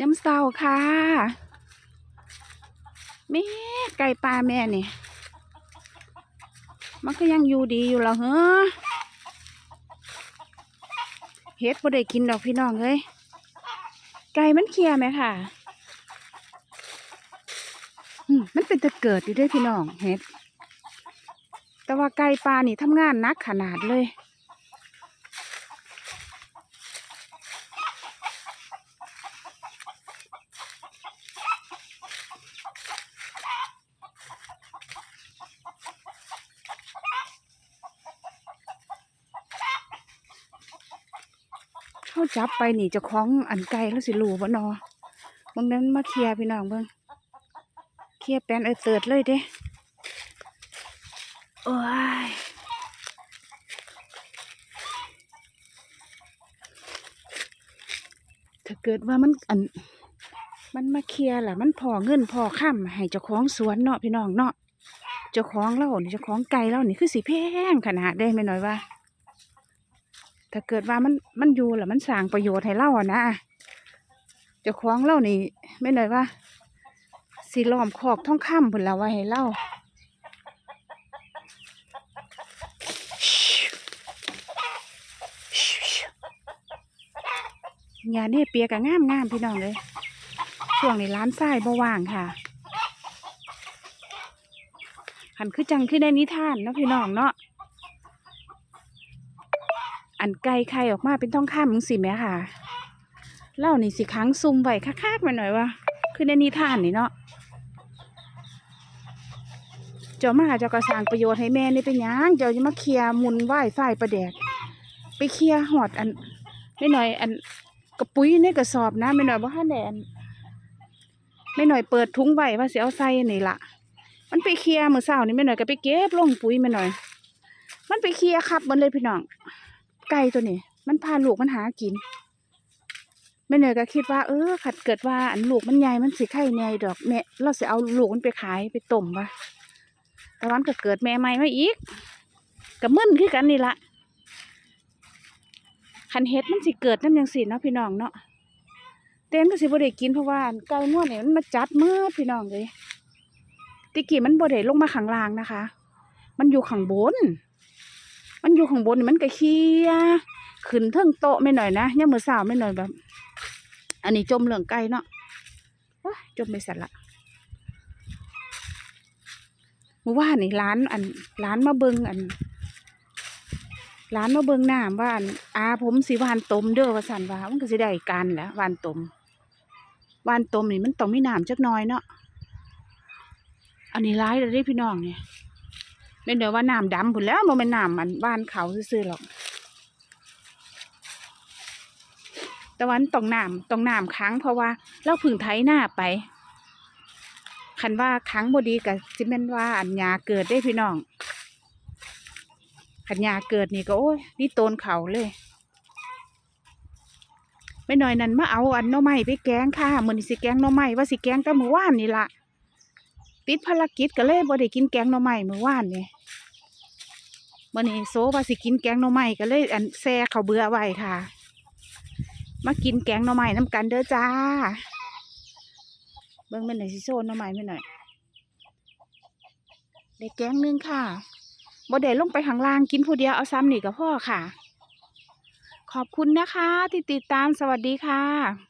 ยำเศร้าค่ะแม่ไก่ปลาแม่นี่มันก็ยังอยู่ดีอยู่แล้วเหรอเฮ็ดบ่ได้กินดอกพี่น้องเอ้ยไก่มันเคลียร์ไหมค่ะมันเป็นตะเกิดอยู่ด้วยพี่น้องเฮ็ด แต่ว่าไก่ปลานี่ทำงานนักขนาดเลย เขาจับไปนี่เจะคล้าของอันไกลแล้วสิรูบ่นอบางนั้นมาเคลียพี่น้องเบิ่งเคลียแปนเออเติดเลยเด้โอ้ยถ้าเกิดว่ามันอัน มันมาเคลียร์ล่ะ มันพอเงินพอค่ำให้เจ้าของสวนเนาะพี่น้องเนาะเจ้าของเล่านี่เจ้าของไก่เล่านี่คือสิแพงขนาดได้ไหมหน่อยว่า ถ้าเกิดว่ามันมันอยู่แล้วมันสร้างประโยชน์ให้เล่าอะนะเจ้าของเล่านี่ไม่หน่อยว่าสีล้อมขอกท่องคำพุ่นละไว้ให้เล่าอย่าเนี่ยเปียกะงามงามพี่น้องเลย ช่วงนี้ร้านทรายบ่ว่างค่ะหันคือจังขึ้นในนิทานเนาะพี่น้องเนาะ อันไก่ไข่ออกมาเป็นทองคำมึงสิแม่ค่ะเล่านี่สิค้างซุ่มไว้คักๆมาหน่อยว่าคือในนิทานนี่เนาะเจ้ามาเจ้าก็สางประโยชน์ให้แม่นี่เป็นยังเจ้าจะมาเคลียร์มุนไหว้ฝ่ายประแดก ไปเคลียร์หอดอันไม่หน่อย อันกระปุ้ยในกระสอบนะไม่หน่อยว่าห้าแดนไม่หน่อยเปิดถุงไว้ว่าเสิเอาใส่นี่ละมันไปเคลียร์มือเสานี่ไม่หน่อยก็ไปเก็บลงปุ๋ยไม่หน่อย มันไปเคลียร์ครับมันเลยพี่น้อง ไก่ตัวนี้ มันพาลูกมันหากินแม่เนยก็คิดว่าเออขัดเกิดว่าอันลูกมันใหญ่มันสิไข่ใหญ่ดอกแม่เราเสิเอาลูกมันไปขายไปต้มวะแต่วันก็เกิดแม่ใหม่มาอีกกับมึนคือกันนี่ละคันเฮ็ดมันสิเกิดน้ำยังสิเนาะพี่น้องเนาะเต้นก็สิบ่ได้กินเพราะว่าไก่ง้วเนี่ยมันมาจัดมืดพี่น้องเลยติกี้มันบ่ได้ลงมาข้างล่างนะคะ มันอยู่ข้างบน มันอยู่ข้างบนมันก็เคียขึ้นเทิงโตไม่หน่อยนะเนี่ยมือสาวไม่หน่อยแบบ อันนี้จมเหลืองไก่เนาะจมไปเสร็จละมือว่านี่ร้านอันร้านมาเบิงอันร้านมาเบิงน้ำว่าอันอาผมสิหวานตมเด้อว่าสันว่ามันก็สิได้การแหล้ววานตมวานตมนี่มันต้องมีน้ำจักหน่อยเนาะอันนี้ร้ายเลยเด้พี่น้องเนี่ย ไม่เดี๋ยวว่าน้ำดำผุนแล้วมันเป็นน้ำมันบ้านเขาซื่อๆหรอกต่วันตองน้ำตองน้ำค้างเพราะว่าเราพึ่งไถหน้าไป คันว่าค้างบดีกับจิเมนว่าอัญญาเกิดได้พี่น้อง ขันยาเกิดนี่ก็โอ้ยนี่โตนเขาเลยไม่น้อยนั่นมาเอาอันหน้อไม้ไปแกงค่ะมือนสิแกงหน้อไม้ว่าสิแกงแต่เมื่อวานนี่ละติดภารกิจก็เลยบ่ได้กินแกงหน้อไม้เมื่อวานนี่ มื่อนี้โซว่าสิกินแกงหน่อไม้ก็เลยอันแซ่เขาเบื่อไว้ค่ะ มากินแกงหน่อไม้น้ำกันเด้อจ้า เบิ่งแม่นหน่อยสิโซนหน่อไม้แม่นหน่อยได้แกงนึงค่ะบ่ได้ลงไปข้างล่างกินผู้เดียวเอาซ้ำหนีกับพ่อค่ะ ขอบคุณนะคะ ที่ติดตามสวัสดีค่ะ